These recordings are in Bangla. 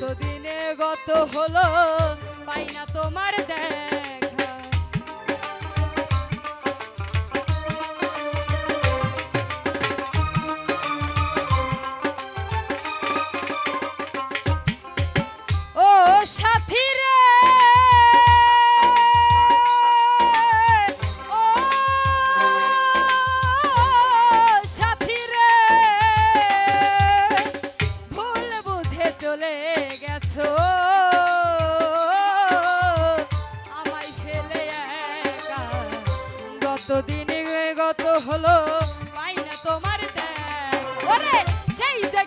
কতদিনে গত হলো পাই না তোমার দেখা। ও সাথী চলে গেছো। আমায় ফেলে একা। গতদিন গত হলো পাই তোমার দেখ ওরে সেই যে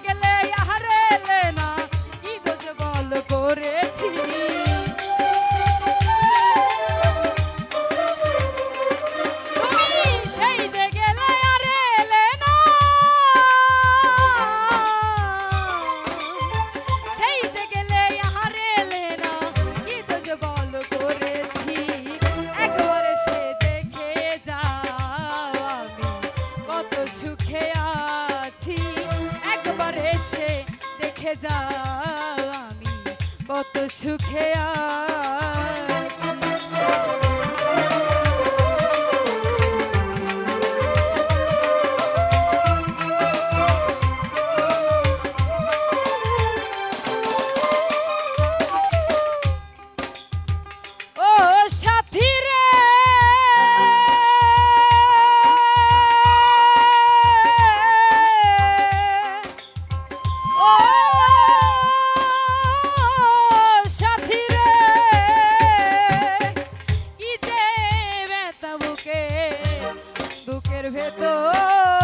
দেখে যা আমি। কত সুখে আছি। quero ver todo.